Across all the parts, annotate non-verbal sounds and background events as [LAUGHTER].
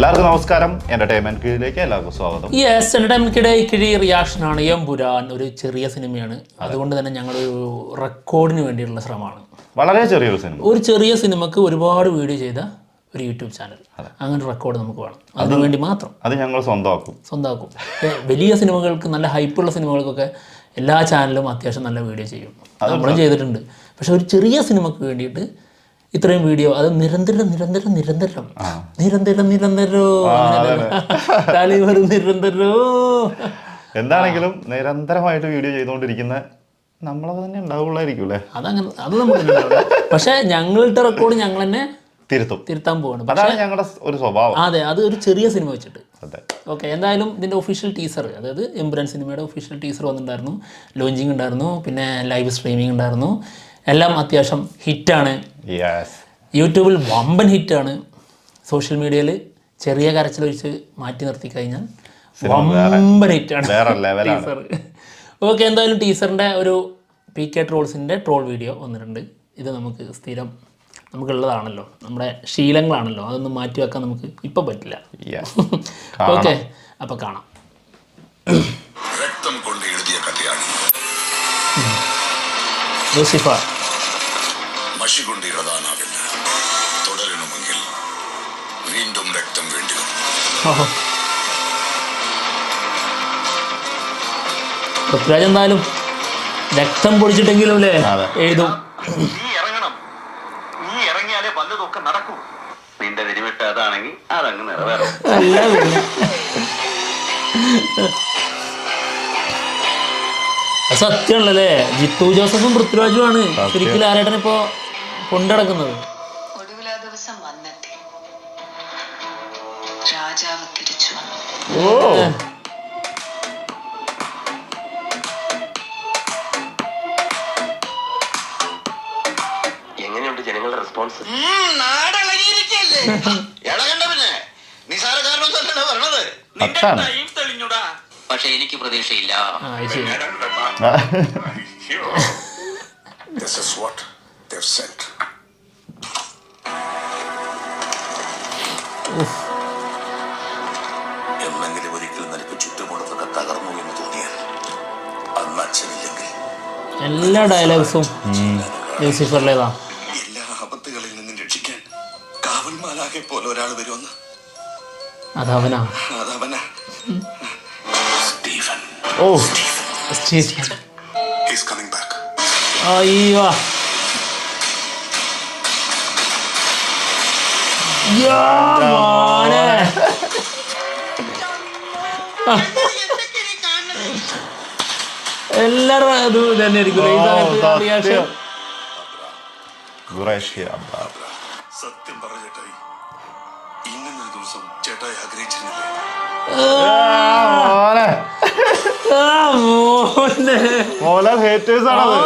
എല്ലാവർക്കും നമസ്കാരം. എന്റർടൈൻമെന്റ് കീഴിലേക്ക് എല്ലാവർക്കും സ്വാഗതം. യെസ് എന്റർടൈൻമെന്റ് കിടെ കിഴി റിയാക്ഷൻ ആണ് എംപുരാൻ ഒരു ചെറിയ സിനിമയാണ്. അതുകൊണ്ട് തന്നെ ഞങ്ങളൊരു റെക്കോർഡിന് വേണ്ടിയിട്ടുള്ള ശ്രമമാണ്. വളരെ ചെറിയൊരു സിനിമ. ഒരു ചെറിയ സിനിമക്ക് ഒരുപാട് വീഡിയോ ചെയ്ത ഒരു യൂട്യൂബ് ചാനൽ അങ്ങനെ റെക്കോർഡ് നമുക്ക് വേണം. അതിനു വേണ്ടി മാത്രം. അത് ഞങ്ങൾ സ്വന്തമാക്കും. സ്വന്തമാക്കും. വലിയ സിനിമകൾക്ക് നല്ല ഹൈപ്പുള്ള സിനിമകൾക്കൊക്കെ എല്ലാ ചാനലും അത്യാവശ്യം നല്ല വീഡിയോ ചെയ്യും. നമ്മളും ചെയ്തിട്ടുണ്ട്. പക്ഷെ ഒരു ചെറിയ സിനിമക്ക് വേണ്ടിയിട്ട് ഇത്രയും വീഡിയോ അത് നിരന്തരം നിരന്തരം നിരന്തരം. നിരന്തരം നിരന്തരോ. നിരന്തരോ. എന്താണെങ്കിലും നിരന്തരമായിട്ട് വീഡിയോ ചെയ്തുകൊണ്ടിരിക്കുന്ന നമ്മളത് തന്നെ ഉണ്ടാവുള്ളായിരിക്കും അല്ലേ അതങ്ങനെ അത് നമുക്ക് പക്ഷെ ഞങ്ങളുടെ റെക്കോർഡ് ഞങ്ങൾ തന്നെ തിരുത്തും. തിരുത്താൻ പോവാണ്. അതാണ് ഞങ്ങളുടെ ഒരു സ്വഭാവം. അതെ അത് ഒരു ചെറിയ സിനിമ വെച്ചിട്ട്. ഓക്കെ എന്തായാലും ഇതിന്റെ ഒഫീഷ്യൽ ടീസർ അതായത് എംബ്രാൻ സിനിമയുടെ ഒഫീഷ്യൽ ടീസർ വന്നിട്ടുണ്ടായിരുന്നു. ലോഞ്ചിങ് ഉണ്ടായിരുന്നു. പിന്നെ ലൈവ് സ്ട്രീമിംഗ് ഉണ്ടായിരുന്നു. എല്ലാം അത്യാവശ്യം ഹിറ്റാണ്. യൂട്യൂബിൽ വമ്പൻ ഹിറ്റാണ്. സോഷ്യൽ മീഡിയയിൽ ചെറിയ കരച്ചിലൊഴിച്ച് മാറ്റി നിർത്തി കഴിഞ്ഞാൽ വമ്പൻ ഹിറ്റാണ്. ടീസർ ഓക്കെ എന്തായാലും ടീസറിന്റെ ഒരു പി കെ ട്രോൾസിന്റെ ട്രോൾ വീഡിയോ വന്നിട്ടുണ്ട്. ഇത് നമുക്ക് സ്ഥിരം നമുക്കുള്ളതാണല്ലോ. നമ്മുടെ ശീലങ്ങളാണല്ലോ. അതൊന്നും മാറ്റി വെക്കാൻ നമുക്ക് ഇപ്പം പറ്റില്ല. [LAUGHS] ഓക്കെ അപ്പോൾ കാണാം. ലൂസിഫർ. മഷി കൊണ്ട് തുടരണമെങ്കിൽ വീണ്ടും രക്തം വേണ്ടി വരും പൃഥ്വിരാജ് എന്നാലും രക്തം പൊടിച്ചിട്ടെങ്കിലും അല്ലേ? എഴുതും. നീ ഇറങ്ങണം. നീ ഇറങ്ങിയാലേ വല്ലതൊക്കെ നടക്കൂ. നിന്റെ തിരുവിട്ട് അതാണെങ്കിൽ അതങ്ങ് നിറവേറും. സത്യമാണല്ലേ? ജിത്തു ജോസഫും പൃഥ്വിരാജുമാണ്. ശരിക്കും ലാലേട്ടൻ ഇപ്പോ കൊണ്ടടക്കുന്നത്. ഓ. എങ്ങനെയുണ്ട് ജനങ്ങളുടെ റെസ്പോൺസ്? പക്ഷെ എനിക്ക് പ്രതീക്ഷയില്ല. [LAUGHS] This is what they've sent. എന്നെങ്കിലും ഒരിക്കൽ നിനക്ക് ചുറ്റുമുള്ളതൊക്കെ തകർന്നു എന്ന് തോന്നിയാൽ അന്ന് അച്ഛനില്ലെങ്കിൽ എല്ലാ ഡയലോഗ്സും ലൂസിഫറിലേതാ. എല്ലാ ആപത്തുകളിൽ നിന്നും രക്ഷിക്കാൻ കാവൽ മാലാകെ പോലെ ഒരാൾ വരുമെന്ന്. അതവനാ. അതവനാ. Stephen. Oh. He's coming back അയ്യോ യാ മോനെ എല്ലാരും അത് തന്നെ ആയിരിക്കും. സത്യം. പറഞ്ഞ ചേട്ടായി ഇങ്ങനൊരു ദിവസം ചേട്ടായി ആഗ്രഹിച്ചിരുന്നില്ലേ? മോനെ. മോനെ. മോനെ ഹേറ്റേഴ്സ് ആണത്.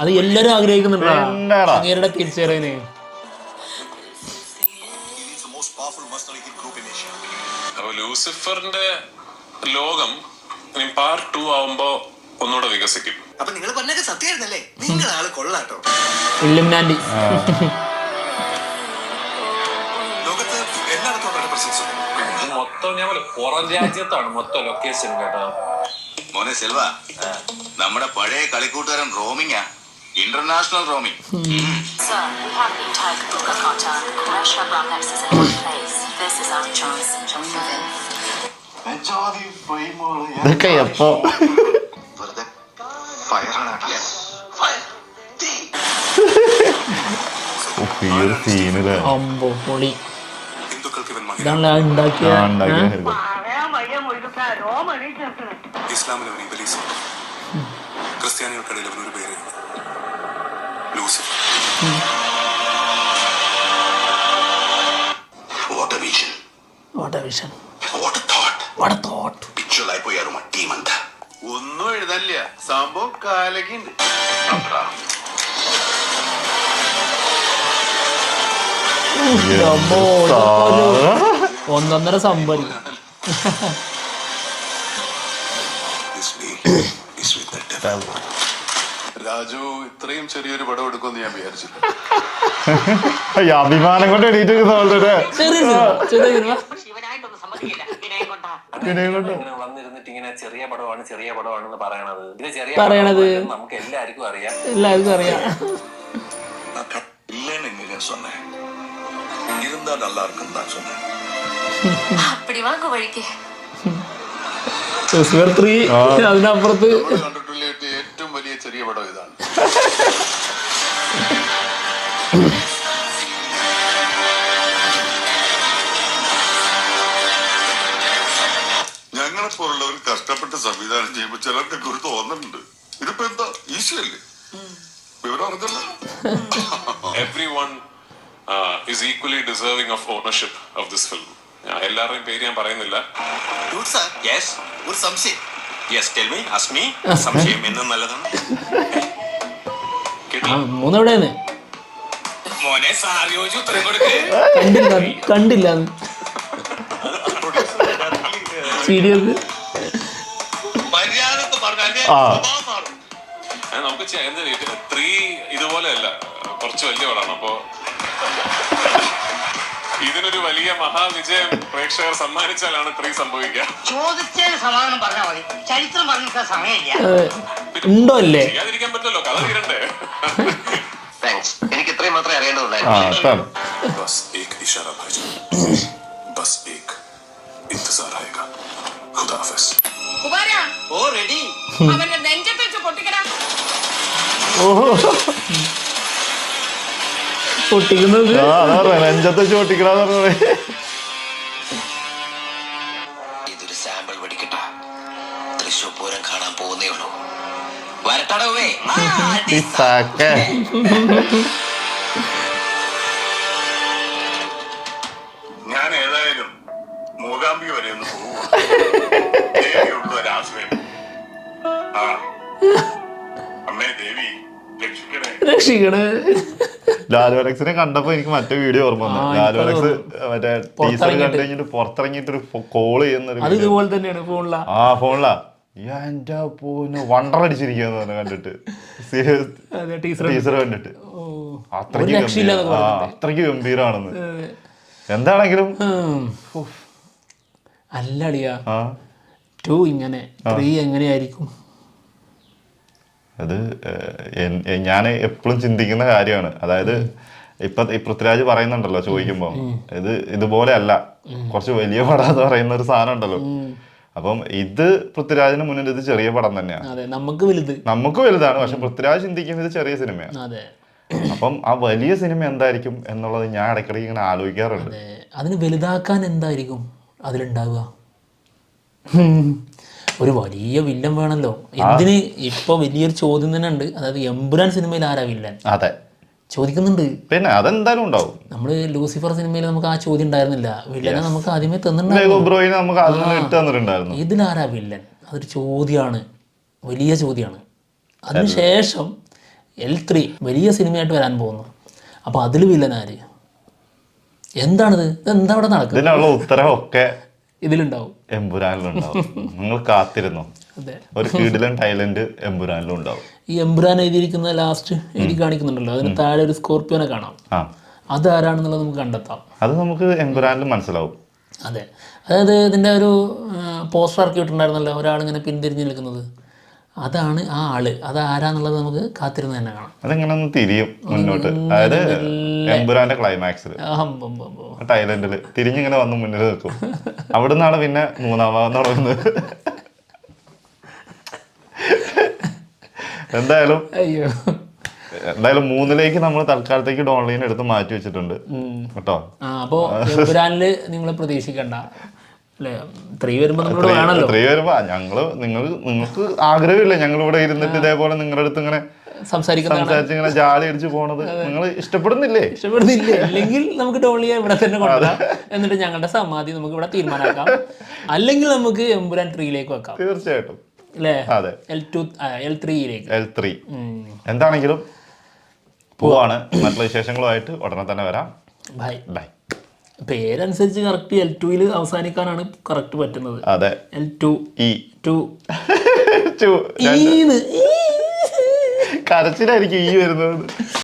അത് എല്ലാരും ആഗ്രഹിക്കുന്നുണ്ടോ. അങ്ങേരുടെ Asia. ലൂസിഫറിന്റെ ലോകം ഇനി പാർട്ട് ടു ആവുമ്പോ ഒന്നുകൂടെ വികസിക്കും. അപ്പൊ നിങ്ങൾ പറഞ്ഞൊക്കെ സത്യമായിരുന്നല്ലേ? നിങ്ങൾ ആൾ കൊള്ളാട്ടോ ഇല്ലുമിനാൻഡി പ്രസൻസ് മൊത്തം ഞാൻ പോലെ പുറം രാജ്യത്താണ് മൊത്തം ലൊക്കേഷൻ കേട്ടോ. മോനെ സെൽവ നമ്മുടെ പഴയ കളിക്കൂട്ടുകാരൻ റോമിങ്ങാ ഇന്റർനാഷണൽ റോമിംഗ് ഫയർ ഫയർ? ഇതൊക്കെ എപ്പോ? സീനിൽ അമ്പോ പൊളി ഇതാണല്ലോ ആ ഉണ്ടാക്കിയ ഞാൻ ഉണ്ടാക്കിയ ഹെൽപ്പ്. ഇസ്ലാമിൽ അവൻ ഇബലീസ് ക്രിസ്ത്യാനികൾക്കിടയിൽ അവനൊരു പേരുണ്ട്. Lucifer. What vision what vision what thought what thought team ഒന്നും എഴുതല്ല സംഭവം കാലക്കുണ്ട് ഒന്നൊന്നര സംഭരി This deal is with the devil. Raju ഇത്രയും ചെറിയൊരു പടം എടുക്കുമെന്ന് ഞാൻ വിചാരിച്ചില്ല ഈ അഭിമാനം കൊണ്ട് എണീറ്റ് നിൽക്കുന്ന പോലത്തെ ചെറിയ സിനിമ ചെറിയ സിനിമ ശിവനായിട്ടൊന്നും സമ്മതിക്കില്ല വിനയം കൊണ്ടാ വിനയം കൊണ്ട് ഇങ്ങനെ വന്നിരുന്നിട്ട് ഇങ്ങനെ ചെറിയ പടമാണ് ചെറിയ പടമാണെന്ന് പറയണത് ഇത് ചെറിയ പറയണത്. പടമാണെന്ന് നമുക്ക് എല്ലാവർക്കും അറിയാം എല്ലാവർക്കും അറിയാം இல்லைன்னு எங்க சொன்னேன் இருந்தா நல்லா இருக்குன்னு தான் சொன்னேன் அப்படி வாங்க வழிக்கு ലൂസിഫർ ത്രീ അതിനപ്പുറത്ത് നമ്മൾ കണ്ടിട്ടുള്ള ഏറ്റവും വലിയ ചെറിയ പടം ഇതാണ് ഞങ്ങളെ പോലുള്ളവർ കഷ്ടപ്പെട്ട് സംവിധാനം ചെയ്യുമ്പോൾ ചിലർക്ക് ഒരു തോന്നലുണ്ട് ഇതിപ്പോ എന്താ ഈസിയല്ലേ വിവരം അറിഞ്ഞല്ലോ every one is equally deserving of ownership of this film എല്ലാവരുടെയും പേര് ഞാൻ പറയുന്നില്ല. ഒരു സംശയം. [LAUGHS] സംശയം എന്നും നല്ലതാണ്. മൂന്നെവിടെയാണ് മോനെ ഉത്തരം കൊടുക്കേ. കണ്ടില്ല നമുക്ക് ത്രീ ഇതുപോലെ അല്ല കുറച്ച് വലിയ പടമാണ്. അപ്പോ ഇതിനൊരു വലിയ മഹാവിജയം പ്രേക്ഷകർ സമ്മാനിച്ചാലാണ് ഇത്രയും സംഭവിക്കുക. ചോദിച്ചതിന് സമാധാനം പറഞ്ഞാൽ മതി. ചരിത്രം പറഞ്ഞ സമയമില്ല. ഉണ്ടോ അല്ലേ? ചെയ്യാതിരിക്കാൻ പറ്റുമല്ലോ കഥ തീരണ്ടേ? എനിക്ക് ഇത്രയും മാത്രമേ ആ അറിയേണ്ടതുള്ളായിരുന്നു പൊട്ടിക്കുന്നത് നെഞ്ചത്ത് പറഞ്ഞത് ഇതൊരു സാമ്പിൾ വെടിക്കട്ട. തൃശൂർ പൂരം കാണാൻ പോകുന്നേ ഉള്ളൂ. വരട്ടടവേ ഞാൻ ഏതായാലും മൂകാംബി വരെ ഒന്ന് പോകും ഒരാശ്രയം ആ. അമ്മേ ദേവി രക്ഷിക്കണേ. രക്ഷിക്കണേ. ലാലു അലക്സിനെ കണ്ടപ്പോ എനിക്ക് മറ്റേ വീഡിയോ ഓർമ്മ വന്നു. ലാലു അലക്സ് മറ്റേ ടീച്ചർ. കണ്ടു കഴിഞ്ഞിട്ട് പുറത്തിറങ്ങിയിട്ട് ഒരു കോൾ ചെയ്യുന്ന അത് ഇതുപോലെ തന്നെയാണ് ഫോണില. ആ ഫോണിലാ. എന്റെ പോന്ന് വണ്ടർ അടിച്ചിരിക്കുന്നു കണ്ടിട്ട്. ടീച്ചർ കണ്ടിട്ട്. അത്രയ്ക്ക്. അത്രയ്ക്ക് ഗംഭീരാണെന്ന്. എന്താണെങ്കിലും അല്ല അളിയ. ആ. ടു ഇങ്ങനെ. ത്രീ എങ്ങനെയായിരിക്കും? അത് ഞാൻ എപ്പോഴും ചിന്തിക്കുന്ന കാര്യമാണ്. അതായത് ഇപ്പൊ ഈ പൃഥ്വിരാജ് പറയുന്നുണ്ടല്ലോ ചോദിക്കുമ്പോ. ഇത് ഇതുപോലെ അല്ല. കുറച്ച് വലിയ പടം എന്ന് പറയുന്ന ഒരു സാധനം ഉണ്ടല്ലോ. അപ്പം ഇത് പൃഥ്വിരാജിന് മുന്നിൽ ഇത് ചെറിയ പടം തന്നെയാണ് നമുക്ക് വലുത്. നമുക്ക് വലുതാണ് പക്ഷെ പൃഥ്വിരാജ് ചിന്തിക്കുന്നത് ഇത് ചെറിയ സിനിമയാണ് അപ്പം ആ വലിയ സിനിമ എന്തായിരിക്കും എന്നുള്ളത് ഞാൻ ഇടയ്ക്കിടയ്ക്ക് ഇങ്ങനെ ആലോചിക്കാറുണ്ട്. അതെ. അതിന് വലുതാക്കാൻ എന്തായിരിക്കും അതിലുണ്ടാവുക? [LAUGHS] ഒരു വലിയ വില്ലൻ വേണല്ലോ. എന്തിന് ഇപ്പൊ വലിയൊരു ചോദ്യം തന്നെ ഉണ്ട്. അതായത് എമ്പുരാൻ സിനിമയിൽ ആരാ വില്ലൻ അതെ. ചോദിക്കുന്നുണ്ട്. പിന്നെ അതെന്തായാലും ഉണ്ടാവും. നമ്മൾ ലൂസിഫർ സിനിമയിൽ നമുക്ക് ആ ചോദ്യം ഉണ്ടായിരുന്നില്ല. വില്ലനെ നമുക്ക് ആദ്യമേ തന്നിട്ടുണ്ടായിരുന്നു. ഇതിലാരാ വില്ലൻ അതൊരു ചോദ്യമാണ്. വലിയ ചോദ്യമാണ്. അതിനുശേഷം എൽ ത്രീ വലിയ സിനിമയായിട്ട് വരാൻ പോകുന്നു. അപ്പോൾ അതിൽ വില്ലനാര് എന്താണിത്? എന്താ അവിടെ നടക്കുന്നത്? ഉത്തരവൊക്കെ ഇതിലുണ്ടാവും. എമ്പുരാനിലുണ്ടാവും. നിങ്ങൾ കാത്തിരുന്നു? ഒരു കിടിലൻ ടൈലന്റ് എമ്പുരാനിലും ഉണ്ടാവും ഈ എംബ്രാൻ എഴുതിയിരിക്കുന്ന ലാസ്റ്റ് എഴുതി കാണിക്കുന്നുണ്ടല്ലോ. അതിന് താഴെ ഒരു സ്കോർപ്പിയോനെ കാണാം. ആ. അതാരാണെന്നുള്ളത് നമുക്ക് കണ്ടെത്താം. അത് നമുക്ക് എമ്പുരാനിലും മനസ്സിലാവും. അതെ. അതായത് ഇതിന്റെ ഒരു പോസ്റ്റർ ഇറക്കി വിട്ടിട്ടുണ്ടായിരുന്നല്ലോ ഒരാളിങ്ങനെ പിന്തിരിഞ്ഞ് നിൽക്കുന്നത്. അതാണ് ആ ആൾ. അത് ആരാന്നുള്ളത് നമുക്ക് കാത്തിരുന്ന് തന്നെ കാണാം. അതെങ്ങനെ തിരിയും മുന്നോട്ട്. അതായത് എമ്പുരാന്റെ ക്ലൈമാക്സിൽ. ടൈലന്റിൽ തിരിഞ്ഞിങ്ങനെ വന്ന് മുന്നിൽ നിൽക്കും. അവിടുന്നാണ് പിന്നെ മൂന്നാം ഭാഗം തുടങ്ങുന്നത് എന്തായാലും അയ്യോ. എന്തായാലും മൂന്നിലേക്ക് നമ്മൾ തൽക്കാലത്തേക്ക് ഡോൺലൈൻ എടുത്ത് മാറ്റി വെച്ചിട്ടുണ്ട്. കേട്ടോ? അപ്പോ നിങ്ങൾ പ്രതീക്ഷിക്കണ്ട. ത്രീ വരുമ്പോ ഞങ്ങൾ നിങ്ങൾ നിങ്ങൾക്ക് ആഗ്രഹമില്ല. ഞങ്ങൾ ഇവിടെ ഇരുന്നിട്ട് ഇതേപോലെ നിങ്ങളുടെ അടുത്ത് ഇങ്ങനെ ഇങ്ങനെ ജാലി അടിച്ച് പോണത്. നിങ്ങൾ ഇഷ്ടപ്പെടുന്നില്ലേ? ഇഷ്ടപ്പെടുന്നില്ലേ? [LAUGHS] അല്ലെങ്കിൽ നമുക്ക് ടോളിയെ ഇവിടെ തന്നെ കൊണ്ടുവരാം. എന്നിട്ട് ഞങ്ങളുടെ സമാധി നമുക്ക് ഇവിടെ തീരുമാനമാക്കാം. അല്ലെങ്കിൽ നമുക്ക് എമ്പുരാൻ ട്രീയിലേക്ക് വെക്കാം. തീർച്ചയായിട്ടും. എന്താണെങ്കിലും പോവാണ്. മറ്റുള്ള വിശേഷങ്ങളുമായിട്ട് ഉടനെ തന്നെ വരാം. ബൈ. ബൈ. പേരനുസരിച്ച് കറക്റ്റ് എൽ ടുയിൽ അവസാനിക്കാനാണ് കറക്റ്റ് പറ്റുന്നത്. അതെ. എൽ ടു ഇ ടു കരച്ചിലായിരിക്കും ഈ വരുന്നത്.